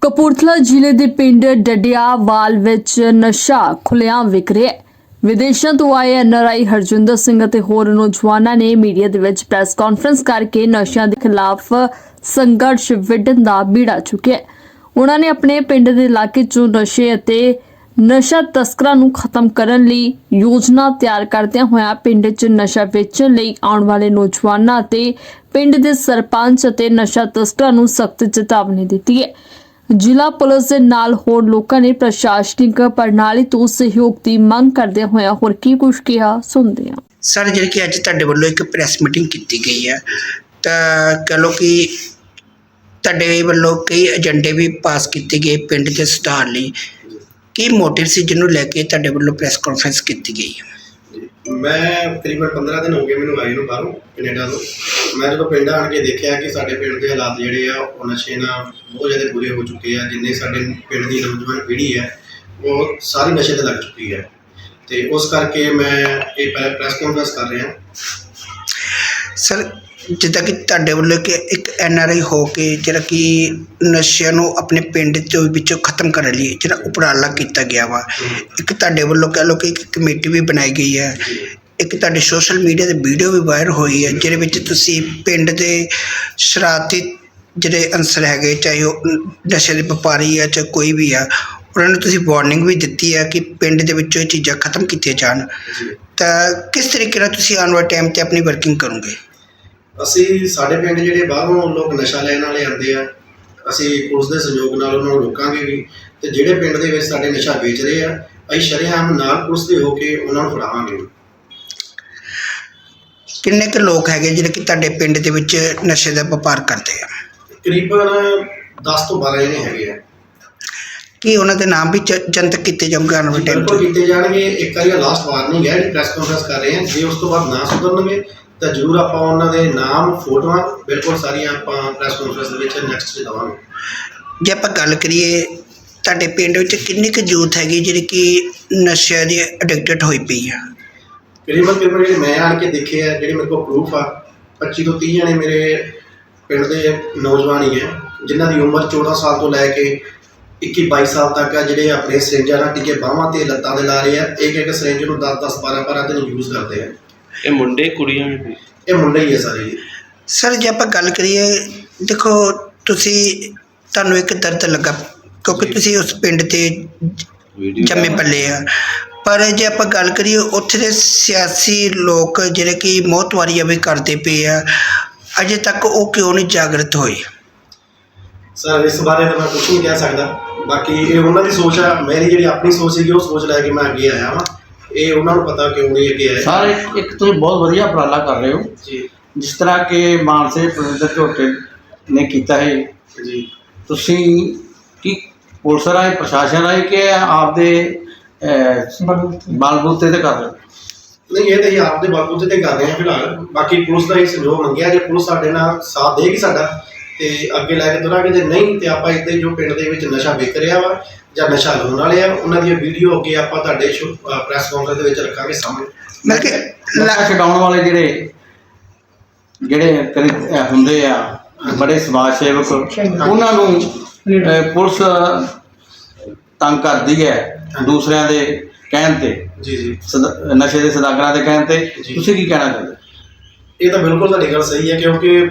ਕਪੂਰਥਲਾ ਜ਼ਿਲ੍ਹੇ ਦੇ ਪਿੰਡ ਡੱਡਿਆਵਾਲ ਵਿੱਚ ਨਸ਼ਾ ਖੁੱਲ੍ਹੇਆਮ ਵਿਕ ਰਿਹਾ ਹੈ। ਵਿਦੇਸ਼ਾਂ ਤੋਂ ਆਏ ਐਨਆਰਆਈ ਹਰਜਿੰਦਰ ਸਿੰਘ ਅਤੇ ਹੋਰ ਨੌਜਵਾਨਾਂ ਨੇ ਮੀਡੀਆ ਦੇ ਵਿੱਚ ਪ੍ਰੈਸ ਕਾਨਫਰੰਸ ਕਰਕੇ ਨਸ਼ਿਆਂ ਦੇ ਖਿਲਾਫ ਸੰਘਰਸ਼ ਵਿੱਢਣ ਦਾ ਬੀੜਾ ਚੁੱਕਿਆ ਉਹਨਾਂ ਨੇ ਆਪਣੇ ਪਿੰਡ ਦੇ ਇਲਾਕੇ 'ਚੋਂ ਨਸ਼ੇ ਅਤੇ ਨਸ਼ਾ ਤਸਕਰਾਂ ਨੂੰ ਖਤਮ ਕਰਨ ਲਈ ਯੋਜਨਾ ਤਿਆਰ ਕਰਦਿਆਂ ਹੋਇਆਂ ਪਿੰਡ 'ਚ ਨਸ਼ਾ ਵੇਚਣ ਲਈ ਆਉਣ ਵਾਲੇ ਨੌਜਵਾਨਾਂ ਅਤੇ ਪਿੰਡ ਦੇ ਸਰਪੰਚ ਅਤੇ ਨਸ਼ਾ ਤਸਕਰਾਂ ਨੂੰ ਸਖਤ ਚੇਤਾਵਨੀ ਦਿੱਤੀ ਹੈ। ਜ਼ਿਲ੍ਹਾ ਪੁਲਿਸ ਦੇ ਨਾਲ ਹੋਰ ਲੋਕਾਂ ਨੇ ਪ੍ਰਸ਼ਾਸਨਿਕ ਪ੍ਰਣਾਲੀ ਤੋਂ ਸਹਿਯੋਗ ਦੀ ਮੰਗ ਕਰਦੇ ਹੋਇਆ ਹੋਰ ਕੀ ਕੁਝ ਕਿਹਾ, ਸੁਣਦੇ ਹਾਂ। ਸਰ, ਜਿਹੜੀ ਕਿ ਅੱਜ ਤੁਹਾਡੇ ਵੱਲੋਂ ਇੱਕ ਪ੍ਰੈਸ ਮੀਟਿੰਗ ਕੀਤੀ ਗਈ ਹੈ, ਤਾਂ ਕਹ ਲਓ ਕਿ ਤੁਹਾਡੇ ਵੱਲੋਂ ਕਈ ਏਜੰਡੇ ਵੀ ਪਾਸ ਕੀਤੇ ਗਏ ਪਿੰਡ ਦੇ ਸੁਧਾਰ ਲਈ। ਕੀ ਮੋਟਿਵ ਸੀ ਜਿਹਨੂੰ ਲੈ ਕੇ ਤੁਹਾਡੇ ਵੱਲੋਂ ਪ੍ਰੈਸ ਕਾਨਫਰੰਸ ਕੀਤੀ ਗਈ? ਹੈ ਮੈਂ ਤਕਰੀਬਨ 15 ਦਿਨ ਹੋ ਗਏ ਮੈਨੂੰ ਆਏ ਨੂੰ ਬਾਹਰੋਂ ਕੈਨੇਡਾ ਤੋਂ। ਮੈਂ ਜਦੋਂ ਪਿੰਡ ਆਣ ਕੇ ਦੇਖਿਆ ਕਿ ਸਾਡੇ ਪਿੰਡ ਦੇ ਹਾਲਾਤ ਜਿਹੜੇ ਆ ਉਹ ਨਸ਼ੇ ਨਾਲ ਬਹੁਤ ਜ਼ਿਆਦਾ ਬੁਰੇ ਹੋ ਚੁੱਕੇ ਆ ਜਿੰਨੇ ਸਾਡੇ ਪਿੰਡ ਦੀ ਨੌਜਵਾਨ ਪੀੜ੍ਹੀ ਹੈ ਉਹ ਸਾਰੀ ਨਸ਼ੇ ਤੇ ਲੱਗ ਚੁੱਕੀ ਹੈ। ਤੇ ਉਸ ਕਰਕੇ ਮੈਂ ਇਹ ਪ੍ਰੈਸ ਕਾਨਫਰੰਸ ਕਰ ਰਿਹਾ। ਸਰ ਜਿੱਦਾਂ ਕਿ ਤੁਹਾਡੇ ਵੱਲੋਂ ਕਿ ਇੱਕ ਐਨ ਆਰ ਆਈ ਹੋ ਕੇ ਜਿਹੜਾ ਕਿ ਨਸ਼ਿਆਂ ਨੂੰ ਆਪਣੇ ਪਿੰਡ 'ਚੋਂ ਵਿੱਚੋਂ ਖਤਮ ਕਰਨ ਲਈ ਜਿਹੜਾ ਉਪਰਾਲਾ ਕੀਤਾ ਗਿਆ ਵਾ। ਇੱਕ ਤੁਹਾਡੇ ਵੱਲੋਂ ਕਹਿ ਲਓ ਕਿ ਇੱਕ ਕਮੇਟੀ ਵੀ ਬਣਾਈ ਗਈ ਹੈ। ਇੱਕ ਤੁਹਾਡੇ ਸੋਸ਼ਲ ਮੀਡੀਆ ਤੇ ਵੀਡੀਓ ਵੀ ਵਾਇਰਲ ਹੋਈ ਹੈ, ਜਿਹਦੇ ਵਿੱਚ ਤੁਸੀਂ ਪਿੰਡ ਦੇ ਸ਼ਰਾਰਤੀ ਜਿਹੜੇ ਅਨਸਰ ਹੈਗੇ, ਚਾਹੇ ਉਹ ਨਸ਼ੇ ਦੇ ਵਪਾਰੀ ਆ ਚਾਹੇ ਕੋਈ ਵੀ ਆ, ਉਹਨਾਂ ਨੂੰ ਤੁਸੀਂ ਵਾਰਨਿੰਗ ਵੀ ਦਿੱਤੀ ਹੈ ਕਿ ਪਿੰਡ ਦੇ ਵਿੱਚੋਂ ਇਹ ਚੀਜ਼ਾਂ ਖਤਮ ਕੀਤੀਆਂ ਜਾਣ। ਤਾਂ ਕਿਸ ਤਰੀਕੇ ਨਾਲ ਤੁਸੀਂ ਆਉਣ ਵਾਲੇ ਟਾਈਮ ਤੇ ਆਪਣੀ ਵਰਕਿੰਗ ਕਰੋਗੇ? ਅਸੀਂ ਸਾਡੇ ਪਿੰਡ ਜਿਹੜੇ ਬਾਹਰੋਂ ਲੋਕ ਨਸ਼ਾ ਲੈਣ ਵਾਲੇ ਆਉਂਦੇ ਆ ਅਸੀਂ ਪੁਲਿਸ ਦੇ ਸਹਿਯੋਗ ਨਾਲ ਉਹਨਾਂ ਨੂੰ ਰੋਕਾਂਗੇ ਵੀ ਤੇ ਜਿਹੜੇ ਪਿੰਡ ਦੇ ਵਿੱਚ ਸਾਡੇ ਨਸ਼ਾ ਵੇਚ ਰਹੇ ਆ ਅਸੀਂ ਸ਼ਰੇਆਮ ਨਾਲ ਪੁਲਿਸ ਦੇ ਹੋ ਕੇ ਉਹਨਾਂ ਨੂੰ ਫੜਾਵਾਂਗੇ। ਕਿੰਨੇ ਕੁ ਲੋਕ ਹੈਗੇ ਜਿਹੜੇ ਕਿ ਤੁਹਾਡੇ ਪਿੰਡ ਦੇ ਵਿੱਚ ਨਸ਼ੇ ਦਾ ਵਪਾਰ ਕਰਦੇ ਆ? ਤਕਰੀਬਨ 10 ਤੋਂ 12 ਜਣੇ ਹੈਗੇ ਆ। ਕੀ ਉਹਨਾਂ ਦੇ ਨਾਮ ਵੀ ਜ- ਜਨਤਕ ਕੀਤੇ ਜਾਣਗੇ ਆਉਣ ਵਾਲੇ ਟਾਈਮ ਬਿਲਕੁਲ ਤੇ ਕੀਤੇ ਜਾਣਗੇ। ਇੱਕ ਵਾਰੀ ਲਾਸਟ ਵਾਰਨਿੰਗ ਹੈ ਜਿਹੜੀ ਪ੍ਰੈਸ ਕਾਨਫਰੰਸ ਕਰ ਰਹੇ ਹਾਂ ਜੇ ਉਸ ਤੋਂ ਬਾਅਦ ਨਾ ਸੁਧਰਨਗੇ ਤਾਂ ਜ਼ਰੂਰ ਆਪਾਂ ਉਹਨਾਂ ਦੇ ਨਾਮ ਫੋਟੋਆਂ ਬਿਲਕੁਲ ਸਾਰੀਆਂ ਆਪਾਂ ਪ੍ਰੈਸ ਕਾਨਫਰੰਸ ਦੇ ਵਿੱਚ ਨੈਕਸਟ 'ਚ ਦਵਾਂਗੇ। ਜੇ ਆਪਾਂ ਗੱਲ ਕਰੀਏ ਤੁਹਾਡੇ ਪਿੰਡ ਵਿੱਚ ਕਿੰਨੀ ਕੁ ਯੂਥ ਹੈਗੀ ਜਿਹੜੀ ਕਿ ਨਸ਼ਿਆਂ ਦੀ ਐਡਿਕਟਡ ਹੋਈ ਪਈ ਆ? ਤਕਰੀਬਨ ਤਕਰੀਬਨ ਜਿਹੜੇ ਮੈਂ ਆਣ ਕੇ ਦੇਖੇ ਆ ਜਿਹੜੇ ਮੇਰੇ ਕੋਲ ਪ੍ਰੂਫ ਆ 25 ਤੋਂ 30 ਜਣੇ ਮੇਰੇ ਪਿੰਡ ਦੇ ਨੌਜਵਾਨ ਹੀ ਹੈ ਜਿਨ੍ਹਾਂ ਦੀ ਉਮਰ 14 ਸਾਲ ਤੋਂ ਲੈ ਕੇ 21 22 ਸਾਲ ਤੱਕ ਆ ਜਿਹੜੇ ਆਪਣੇ ਸਿਰੰਜਾਂ ਨਾਲ ਟਿਕੇ ਬਾਹਾਂ ਤੇ ਲੱਤਾਂ ਦੇ ਲਾ ਰਹੇ ਆ ਇੱਕ ਇੱਕ ਸਿਰੰਜ ਨੂੰ 10 10 12 12 ਦਿਨ ਯੂਜ਼ ਕਰਦੇ ਆ। ਇਹ ਮੁੰਡੇ ਕੁੜੀਆਂ ਵੀ ਇਹ ਮੁੰਡੇ ਹੀ ਆ ਸਾਰੇ ਜੀ। ਸਰ ਜੇ ਆਪਾਂ ਗੱਲ ਕਰੀਏ ਦੇਖੋ ਤੁਸੀਂ ਤੁਹਾਨੂੰ ਇੱਕ ਦਰਦ ਲੱਗਾ ਕਿਉਂਕਿ। ਤੁਸੀਂ ਉਸ ਪਿੰਡ ਤੇ ਜੰਮੇ ਪੱਲੇ ਆ। ਪਰ ਜੇ ਆਪਾਂ ਗੱਲ ਕਰੀਏ ਉੱਥੇ ਦੇ ਸਿਆਸੀ ਲੋਕ ਜਿਹੜੇ ਕਿ ਮੌਤਵਾਰੀਆਂ ਵੀ ਕਰਦੇ ਪਏ ਆ ਅਜੇ ਤੱਕ ਉਹ ਕਿਉਂ ਨਹੀਂ ਜਾਗਰਤ ਹੋਏ? ਸਰ ਇਸ ਬਾਰੇ ਤਾਂ ਮੈਂ ਕੁਝ ਨਹੀਂ ਕਹਿ ਸਕਦਾ। ਬਾਕੀ ਇਹ ਉਹਨਾਂ ਦੀ ਸੋਚ ਆ ਮੇਰੀ ਜਿਹੜੀ ਆਪਣੀ ਸੋਚ ਸੀਗੀ ਉਹ ਸੋਚ ਲੈ ਕੇ ਮੈਂ ਅੱਗੇ ਆਇਆ ਵਾਂ। ਇਹ ਉਹਨਾਂ ਨੂੰ ਪਤਾ ਕਿਉਂ ਨਹੀਂ ਅੱਗੇ ਆਏ ਸਰ ਇੱਕ- ਤੁਸੀਂ ਬਹੁਤ ਵਧੀਆ ਉਪਰਾਲਾ ਕਰ ਰਹੇ ਹੋ। ਜੀ। ਜਿਸ ਤਰ੍ਹਾਂ ਕਿ ਮਾਨਸੇ ਪ੍ਰਬੰਧਕ ਝੋਟੇ ਨੇ ਕੀਤਾ ਹੈ ਜੀ। ਤੁਸੀਂ ਕੀ ਪੁਲਿਸ ਰਾਹੀਂ ਪ੍ਰਸ਼ਾਸਨ ਰਾਹੀਂ ਕਿ ਆਪਦੇ ਬਲਬੂਤੇ। ਤੇ ਕਰ ਰਹੇ ਹੋ? ਨਹੀਂ ਇਹ ਤਾਂ ਹੀ ਆਪਦੇ ਬਾਪੂ ਤੇ ਕਰ ਰਹੇ ਹਾਂ ਫਿਲਹਾਲ। ਬਾਕੀ ਪੁਲਿਸ ਦਾ ਹੀ ਸਹਿਯੋਗ ਮੰਗਿਆ। ਜੇ ਪੁਲਿਸ ਸਾਡੇ ਨਾਲ ਸਾਥ ਦੇਗੀ ਸਾਡਾ ਤੇ ਅੱਗੇ ਲੈ ਕੇ ਤੁਰਾਂਗੇ। ਜੇ ਨਹੀਂ ਤੇ ਆਪਾਂ ਇੱਥੇ ਜੋ ਪਿੰਡ ਦੇ ਵਿੱਚ ਨਸ਼ਾ ਵਿਕ ਰਿਹਾ ਵਾ ਜਾਂ ਨਸ਼ਾ ਲਾਉਣ ਵਾਲੇ ਆ ਉਹਨਾਂ ਦੀਆਂ ਵੀਡੀਓ ਅੱਗੇ ਆਪਾਂ ਤੁਹਾਡੇ ਪ੍ਰੈਸ ਕਾਨਫਰੰਸ ਦੇ ਵਿੱਚ ਰੱਖਾਂਗੇ ਸਾਹਮਣੇ। ਮਤਲਬ ਕਿ ਨਸ਼ਾ ਛਡਾਉਣ ਵਾਲੇ ਜਿਹੜੇ ਜਿਹੜੇ ਹੁੰਦੇ ਆ ਬੜੇ ਸਮਾਜ ਸੇਵਕ ਉਹਨਾਂ ਨੂੰ ਪੁਲਿਸ ਤੰਗ ਕਰਦੀ ਹੈ ਦੂਸਰਿਆਂ ਦੇ ਕਹਿਣ ਤੇ। ਜੀ ਜੀ। ਸਦਾ- ਨਸ਼ੇ ਦੇ ਸਦਾਗਰਾਂ ਦੇ ਕਹਿਣ ਤੇ। ਤੁਸੀਂ ਕੀ ਕਹਿਣਾ ਚਾਹੁੰਦੇ? ਇਹ ਤਾਂ ਬਿਲਕੁਲ ਤੁਹਾਡੀ ਗੱਲ ਸਹੀ ਹੈ ਕਿਉਂਕਿ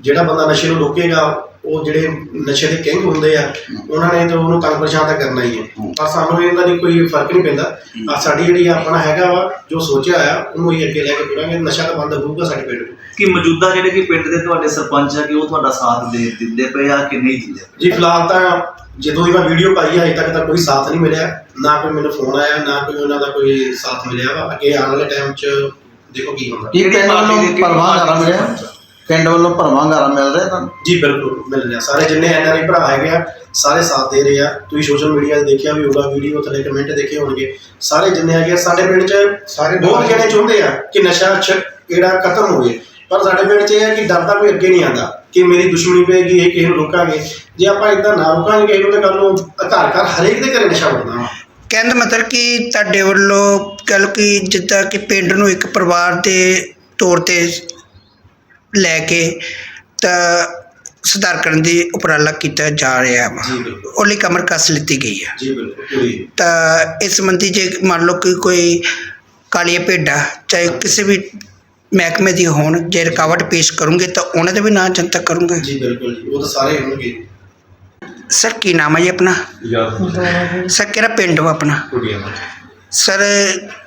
ਜਿਹੜਾ ਬੰਦਾ ਨਸ਼ੇ ਨੂੰ ਰੋਕੇਗਾ ਉਹ ਜਿਹੜੇ ਨਸ਼ੇ ਦੇ ਕਿੰਗ ਹੁੰਦੇ ਆ ਉਹਨਾਂ ਨੇ ਤਾਂ ਉਹਨੂੰ ਤੰਗ ਪਰੇਸ਼ਾਨ ਤਾਂ ਕਰਨਾ ਹੀ ਹੈ। ਪਰ ਸਾਨੂੰ ਇਹਨਾਂ ਦੀ ਕੋਈ ਫ਼ਰਕ ਨਹੀਂ ਪੈਂਦਾ। ਆ ਸਾਡੀ ਜਿਹੜੀ ਆਪਣਾ ਹੈਗਾ ਵਾ ਜੋ ਸੋਚਿਆ ਆ ਉਹਨੂੰ ਹੀ ਅੱਗੇ ਲੈ ਕੇ ਤੁਰਾਂਗੇ। ਨਸ਼ਾ ਤਾਂ ਬੰਦ ਹੋਊਗਾ ਸਾਡੇ ਪਿੰਡ ਵਿੱਚ ਕਿ ਮੌਜੂਦਾ ਜਿਹੜੇ ਕਿ ਪਿੰਡ ਦੇ ਤੁਹਾਡੇ ਸਰਪੰਚ ਆ ਕਿ ਉਹ ਤੁਹਾਡਾ ਸਾਥ ਦੇ ਦਿੰਦੇ ਪਏ ਆ ਕਿ ਨਹੀਂ ਦਿੰਦੇ? ਜੀ ਫਿਲਹਾਲ ਤਾਂ ਜਦੋਂ ਦੀ ਮੈਂ ਵੀਡੀਓ ਪਾਈ ਹੈ ਅਜੇ ਤੱਕ ਤਾਂ ਕੋਈ ਸਾਥ ਨਹੀਂ ਮਿਲਿਆ। ਨਾ ਕੋਈ ਮੈਨੂੰ ਫੋਨ ਆਇਆ ਨਾ ਕੋਈ ਉਹਨਾਂ ਦਾ ਕੋਈ ਸਾਥ ਮਿਲਿਆ ਵਾ। ਅੱਗੇ ਆਉਣ ਵਾਲੇ ਟਾਈਮ 'ਚ ਦੇਖੋ ਕੀ ਹੁੰਦਾ। ਕੀ ਕਿਹੜੀ ਪਾਰਟੀ ਦੇ- ਪਾਰਟੀ ਦੇ ਮਿਲਿਆ? ਪਿੰਡ ਵੱਲੋਂ ਭਰਵਾਂ ਗਾਰਾ ਮਿਲ ਰਿਹਾ ਤੁਹਾਨੂੰ? ਜੀ ਬਿਲਕੁਲ ਮਿਲ ਰਿਹਾ। ਸਾਰੇ ਜਿੰਨੇ ਐਨਆਰਆਈ ਭਰਾ ਹੈਗੇ ਆ ਸਾਰੇ ਸਾਥ ਦੇ ਰਹੇ ਆ। ਤੁਸੀਂ ਸੋਸ਼ਲ ਮੀਡੀਆ ਤੇ ਦੇਖਿਆ ਵੀ ਹੋਊਗਾ ਵੀਡੀਓ ਥੱਲੇ ਕਮੈਂਟ ਦੇਖੇ ਹੋਣਗੇ। ਸਾਰੇ ਜਿੰਨੇ ਹੈਗੇ ਆ, ਸਾਡੇ ਪਿੰਡ 'ਚ ਸਾਰੇ ਬਹੁਤ ਜਣੇ ਚਾਹੁੰਦੇ ਆ ਕਿ ਨਸ਼ਾ ਛ ਜਿਹੜਾ ਖਤਮ ਹੋਵੇ। ਪਰ ਸਾਡੇ ਪਿੰਡ 'ਚ ਇਹ ਹੈ ਕਿ ਡਰਦਾ ਕੋਈ ਅੱਗੇ ਨਹੀਂ ਆਉਂਦਾ ਕਿ ਮੇਰੀ ਦੁਸ਼ਮਣੀ ਪਏਗੀ ਇਹ ਕਿਸੇ ਨੂੰ ਰੋਕਾਂਗੇ। ਜੇ ਆਪਾਂ ਇਦਾਂ ਨਾ ਰੋਕਾਂਗੇ ਕਿਸੇ ਨੂੰ ਤਾਂ ਕੱਲ ਨੂੰ ਘਰ ਘਰ ਹਰੇਕ ਦੇ ਘਰੇ ਨਸ਼ਾ ਵੜਨਾ ਵਾ। ਕਹਿਣ ਦਾ ਮਤਲਬ ਕਿ ਤੁਹਾਡੇ ਵੱਲੋਂ ਗੱਲ ਕਿ ਜਿੱਦਾਂ ਕਿ ਪਿੰਡ ਨੂੰ ਇੱਕ ਪਰਿਵਾਰ ਦੇ ਤੌਰ ਤੇ ਲੈ ਕੇ ਤਾਂ ਸੁਧਾਰ ਕਰਨ ਦੀ ਉਪਰਾਲਾ ਕੀਤਾ ਜਾ ਰਿਹਾ ਵਾ। ਜੀ ਬਿਲਕੁਲ। ਉਹ ਲਈ ਕਮਰ ਕੱਸ ਲਿੱਤੀ ਗਈ ਹੈ ਜੀ ਬਿਲਕੁਲ ਪੂਰੀ। ਤਾਂ ਇਸ ਸੰਬੰਧੀ ਜੇ ਮੰਨ ਲਓ ਕਿ ਕੋਈ ਕਾਲੀਆਂ ਭੇਡਾਂ ਚਾਹੇ ਕਿਸੇ ਵੀ ਮਹਿਕਮੇ ਦੀ ਹੋਣ ਜੇ ਰੁਕਾਵਟ ਪੇਸ਼ ਕਰੂੰਗੇ ਤਾਂ ਉਹਨਾਂ ਦੇ ਵੀ ਨਾਂ ਜਨਤਕ ਕਰੂੰਗੇ। ਜੀ ਬਿਲਕੁਲ ਜੀ ਉਹ ਤਾਂ ਸਾਰੇ ਹੋਣਗੇ। ਸਰ ਕੀ ਨਾਮ ਹੈ ਜੀ ਆਪਣਾ? ਯਾਦ ਸਰ ਕਿਹੜਾ ਪਿੰਡ ਵਾ ਆਪਣਾ? ਕੁੜੀਆਂ ਸਰ,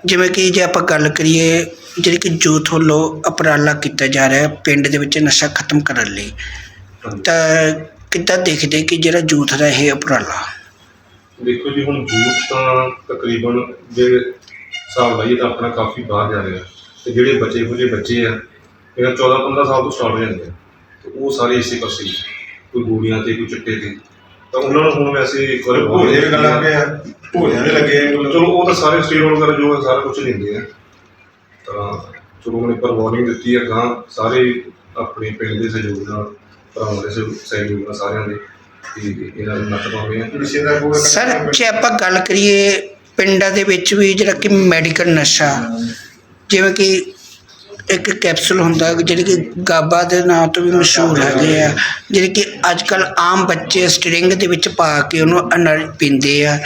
ਜਿਵੇਂ ਕਿ ਜੇ ਆਪਾਂ ਗੱਲ ਕਰੀਏ, ਜਿਹੜੀ ਕਿ ਯੂਥ ਵੱਲੋਂ ਉਪਰਾਲਾ ਕੀਤਾ ਜਾ ਰਿਹਾ ਪਿੰਡ ਦੇ ਵਿੱਚ ਨਸ਼ਾ ਖਤਮ ਕਰਨ ਲਈ, ਤਾਂ ਕਿੱਦਾਂ ਦੇਖਦੇ ਕਿ ਜਿਹੜਾ ਯੂਥ ਦਾ ਇਹ ਉਪਰਾਲਾ ਦੇਖੋ ਜੀ, ਹੁਣ ਯੂਥ ਤਾਂ ਤਕਰੀਬਨ ਜੇ ਹਿਸਾਬ ਲਾਈਏ ਤਾਂ ਆਪਣਾ ਕਾਫੀ ਬਾਹਰ ਜਾ ਰਿਹਾ ਤੇ ਜਿਹੜੇ ਬਚੇ ਇਹੋ ਬੱਚੇ ਆ, ਇਹਨਾਂ 14 15 ਸਾਲ ਤੋਂ ਸਟਾਰਟ ਹੋ ਜਾਂਦੇ ਆ। ਤੇ ਉਹ ਸਾਰੇ ਇਸੇ ਪਾਸੇ ਕੋਈ ਗੋਲੀਆਂ ਤੇ, ਕੋਈ ਚਿੱਟੇ ਤੇ। ਤਾਂ ਉਹਨਾਂ ਨੂੰ ਹੁਣ ਵੈਸੇ ਇੱਕ ਵਾਰ ਭੋਲੇ ਵੀ ਗੱਲਾਂ ਪਏ ਆ ਭੋਲੇ ਵੀ ਲੱਗੇ ਆ। ਚਲੋ ਉਹ ਤਾਂ ਸਾਰੇ ਸਟੇਰੋਇਡ ਵਗੈਰਾ ਜੋ ਹੈ ਸਾਰਾ ਕੁਝ ਲੈਂਦੇ ਆ। ਤਾਂ ਚਲੋ ਉਹਨੇ ਪਰ ਵਾਰਨਿੰਗ ਦਿੱਤੀ ਹੈ ਗਾਂ ਸਾਰੇ ਆਪਣੇ ਪਿੰਡ ਦੇ ਸਹਿਯੋਗ ਨਾਲ ਭਰਾਵਾਂ ਦੇ ਸਹਿਯੋਗ- ਨਾਲ ਸਾਰਿਆਂ ਦੇ ਕਿ ਇਹਨਾਂ ਨੂੰ ਨੱਥ ਪਾਉਂਦੇ ਆ। ਨਸ਼ੇ ਦਾ ਕੋਈ ਸਰ ਜੇ ਆਪਾਂ ਗੱਲ ਕਰੀਏ ਪਿੰਡਾਂ ਦੇ ਵਿੱਚ ਵੀ ਜਿਹੜਾ ਕਿ ਮੈਡੀਕਲ ਨਸ਼ਾ ਜਿਵੇਂ ਕਿ ਇੱਕ ਕੈਪਸੂਲ ਹੁੰਦਾ ਜਿਹੜੀ ਕਿ ਗਾਬਾ ਦੇ ਨਾਮ ਤੋਂ ਵੀ ਮਸ਼ਹੂਰ ਹੈਗੇ ਆ। ਜਿਹੜੇ ਕਿ ਅੱਜ ਕੱਲ ਆਮ ਬੱਚੇ ਸਟਰਿੰਗ ਦੇ ਵਿੱਚ ਪਾ ਕੇ ਉਹਨੂੰ ਅਨਰ ਪੀਂਦੇ ਆ।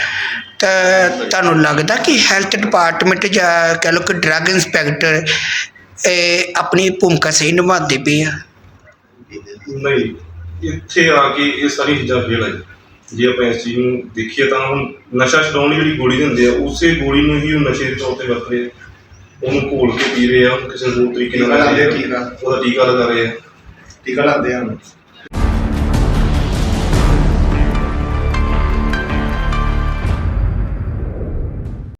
ਤਾਂ ਤੁਹਾਨੂੰ ਲੱਗਦਾ ਕਿ ਹੈਲਥ ਡਿਪਾਰਟਮੈਂਟ ਜਾਂ ਕਹਿ ਲਓ ਕਿ ਡਰੱਗ ਇੰਸਪੈਕਟਰ ਇਹ ਆਪਣੀ ਭੂਮਿਕਾ ਸਹੀ ਨਿਭਾਉਂਦੇ ਪਏ ਆ? ਨਹੀਂ ਇੱਥੇ ਆ ਕੇ ਇਹ ਸਾਰੀ ਚੀਜ਼ਾਂ ਫੇਲ ਆ ਜੀ ਜੇ ਆਪਾਂ ਇਸ ਚੀਜ਼ ਨੂੰ ਦੇਖੀਏ ਤਾਂ ਹੁਣ ਨਸ਼ਾ ਛਡਾਉਣ ਲਈ ਜਿਹੜੀ ਗੋਲੀ ਦਿੰਦੇ ਆ ਉਸੇ ਗੋਲੀ ਨੂੰ ਹੀ ਉਹ ਨਸ਼ੇ ਦੇ ਤੌਰ ਤੇ ਵਰਤ ਰਹੇ ਆ। ਉਹਨੂੰ ਘੋਲ ਕੇ ਪੀ ਰਹੇ ਆ ਕਿਸੇ ਹੋਰ ਤਰੀਕੇ ਨਾਲ ਆ, ਟੀਕਾ। ਉਹਦਾ ਟੀਕਾ ਲਗਾ ਰਹੇ ਆ। ਟੀਕਾ ਲਾਉਂਦੇ ਆ